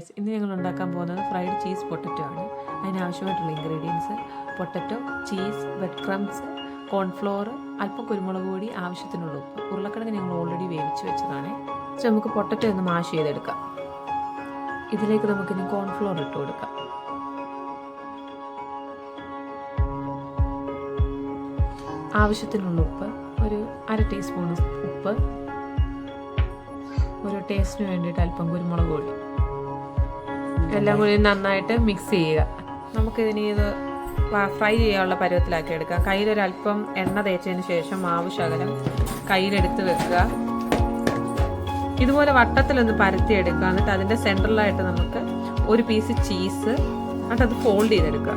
ഇന്ന് ഞങ്ങൾ ഉണ്ടാക്കാൻ പോകുന്നത് ഫ്രൈഡ് ചീസ് പൊട്ടറ്റോ ആണ്. അതിനാവശ്യമായിട്ടുള്ള ingredients potato cheese bread crumbs cornflour അല്പം കുരുമുളക് പൊടി ആവശ്യത്തിനുള്ള ഉപ്പ് ഉരുളക്കിഴങ്ങ് ഞങ്ങൾ ഓൾറെഡി വേവിച്ച് വെച്ചതാണ്. പക്ഷെ നമുക്ക് പൊട്ടറ്റോ ഒന്ന് മാഷ് ചെയ്തെടുക്കാം. ഇതിലേക്ക് നമുക്കിനി കോൺഫ്ലോർ ഇട്ട് കൊടുക്കാം. ആവശ്യത്തിനുള്ള ഉപ്പ് ഒരു അര ടീസ്പൂൺ ഉപ്പ് ഒരു ടേസ്റ്റിന് വേണ്ടിയിട്ട് അല്പം കുരുമുളക് പൊടി. എല്ലാം കൂടി നന്നായിട്ട് മിക്സ് ചെയ്യുക. നമുക്കിതിന് ഇത് ഫ്രൈ ചെയ്യാനുള്ള പരുവത്തിലാക്കി എടുക്കാം കയ്യിലൊരല്പം എണ്ണ തേച്ചതിന് ശേഷം മാവ് ശകലം കയ്യിലെടുത്ത് വെക്കുക. ഇതുപോലെ വട്ടത്തിലൊന്ന് പരത്തിയെടുക്കുക. എന്നിട്ട് അതിന്റെ സെൻട്രലായിട്ട് നമുക്ക് ഒരു പീസ് ചീസ് എന്നിട്ട് അത് ഫോൾഡ് ചെയ്തെടുക്കുക.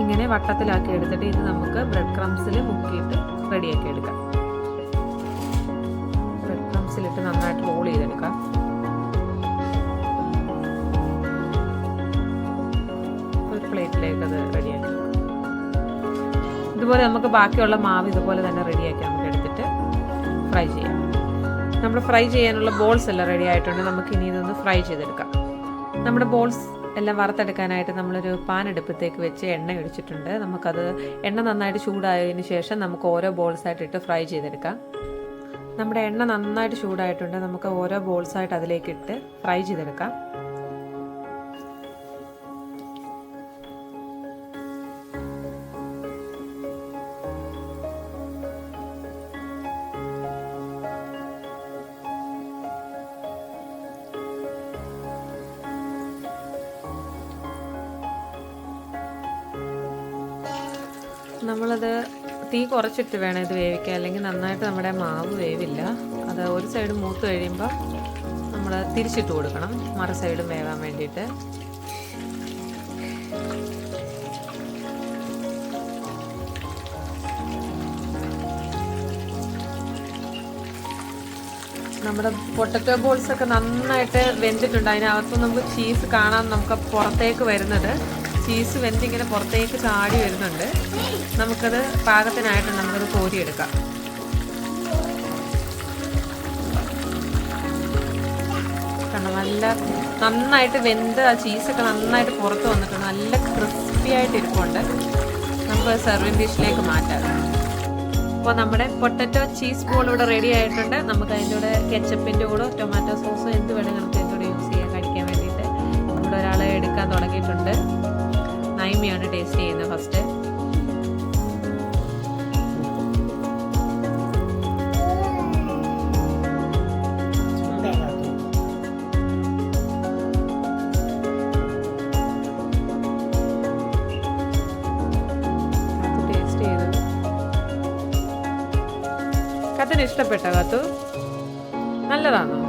ഇങ്ങനെ വട്ടത്തിലാക്കി എടുത്തിട്ട് ഇത് നമുക്ക് ബ്രെഡ് ക്രംസിൽ മുക്കിയിട്ട് റെഡിയാക്കി എടുക്കാം. ബ്രെഡ് ക്രംസിലിട്ട് നന്നായിട്ട് റോൾ ചെയ്തെടുക്കാം. റെഡിയാക്കി ഇതുപോലെ നമുക്ക് ബാക്കിയുള്ള മാവ് ഇതുപോലെ തന്നെ റെഡിയാക്കി നമുക്ക് എടുത്തിട്ട് ഫ്രൈ ചെയ്യാം. നമ്മൾ ഫ്രൈ ചെയ്യാനുള്ള ബോൾസ് എല്ലാം റെഡി ആയിട്ടുണ്ട്. നമുക്ക് ഇനി ഇതൊന്ന് ഫ്രൈ ചെയ്തെടുക്കാം. നമ്മുടെ ബോൾസ് എല്ലാം വറുത്തെടുക്കാനായിട്ട് നമ്മളൊരു പാൻ എടുപ്പത്തേക്ക് വെച്ച് എണ്ണ ഒഴിച്ചിട്ടുണ്ട്. നമുക്കത് എണ്ണ നന്നായിട്ട് ചൂടായതിന് ശേഷം നമുക്ക് ഓരോ ബോൾസായിട്ട് ഇട്ട് ഫ്രൈ ചെയ്തെടുക്കാം. നമ്മുടെ എണ്ണ നന്നായിട്ട് ചൂടായിട്ടുണ്ട്. നമുക്ക് ഓരോ ബോൾസായിട്ട് അതിലേക്ക് ഇട്ട് ഫ്രൈ ചെയ്തെടുക്കാം. നമ്മളത് തീ കുറച്ചിട്ട് വേണം ഇത് വേവിക്കാൻ. അല്ലെങ്കിൽ നന്നായിട്ട് നമ്മുടെ മാവ് വേവില്ല. അത് ഒരു സൈഡ് മൂത്ത് കഴിയുമ്പോൾ നമ്മൾ തിരിച്ചിട്ട് കൊടുക്കണം. മറ സൈഡും വേവാൻ വേണ്ടിയിട്ട്. നമ്മുടെ പൊട്ടറ്റോ ബോൾസ് ഒക്കെ നന്നായിട്ട് വെന്തിട്ടുണ്ട്. അതിനകത്ത് നമുക്ക് ചീസ് കാണാൻ നമുക്ക് പുറത്തേക്ക് വരുന്നത്. ചീസ് വെന്തിങ്ങനെ പുറത്തേക്ക് ചാടി വരുന്നുണ്ട്. നമുക്കത് പാകത്തിനായിട്ട് നമുക്കത് കോരിയെടുക്കാം. കാരണം നല്ല നന്നായിട്ട് വെന്ത് ആ ചീസൊക്കെ നന്നായിട്ട് പുറത്ത് വന്നിട്ടുണ്ട്. നല്ല ക്രിസ്പി ആയിട്ട് ഇരിപ്പുണ്ട്. നമുക്ക് സെർവിങ് ഡിഷിലേക്ക് മാറ്റാം. അപ്പോൾ നമ്മുടെ പൊട്ടറ്റോ ചീസ് ബോൾ ഇവിടെ റെഡി ആയിട്ടുണ്ട്. നമുക്ക് അതിന്റെ കൂടെ കെച്ചപ്പിന്റെ കൂടെ ടൊമാറ്റോ സോസ് നൈമിയാണ് ടേസ്റ്റ് ചെയ്യുന്നത് ഫസ്റ്റ്. കത്തിന് ഇഷ്ടപ്പെട്ട കത്തു? നല്ലതാണോ?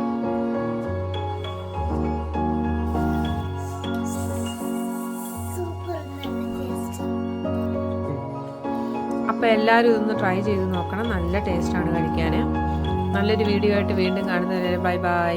അപ്പോൾ എല്ലാവരും ഇതൊന്ന് ട്രൈ ചെയ്ത് നോക്കണം. നല്ല ടേസ്റ്റാണ് കഴിക്കാൻ നല്ലൊരു വീഡിയോ ആയിട്ട് വീണ്ടും കാണുന്നവരെ ബൈ ബൈ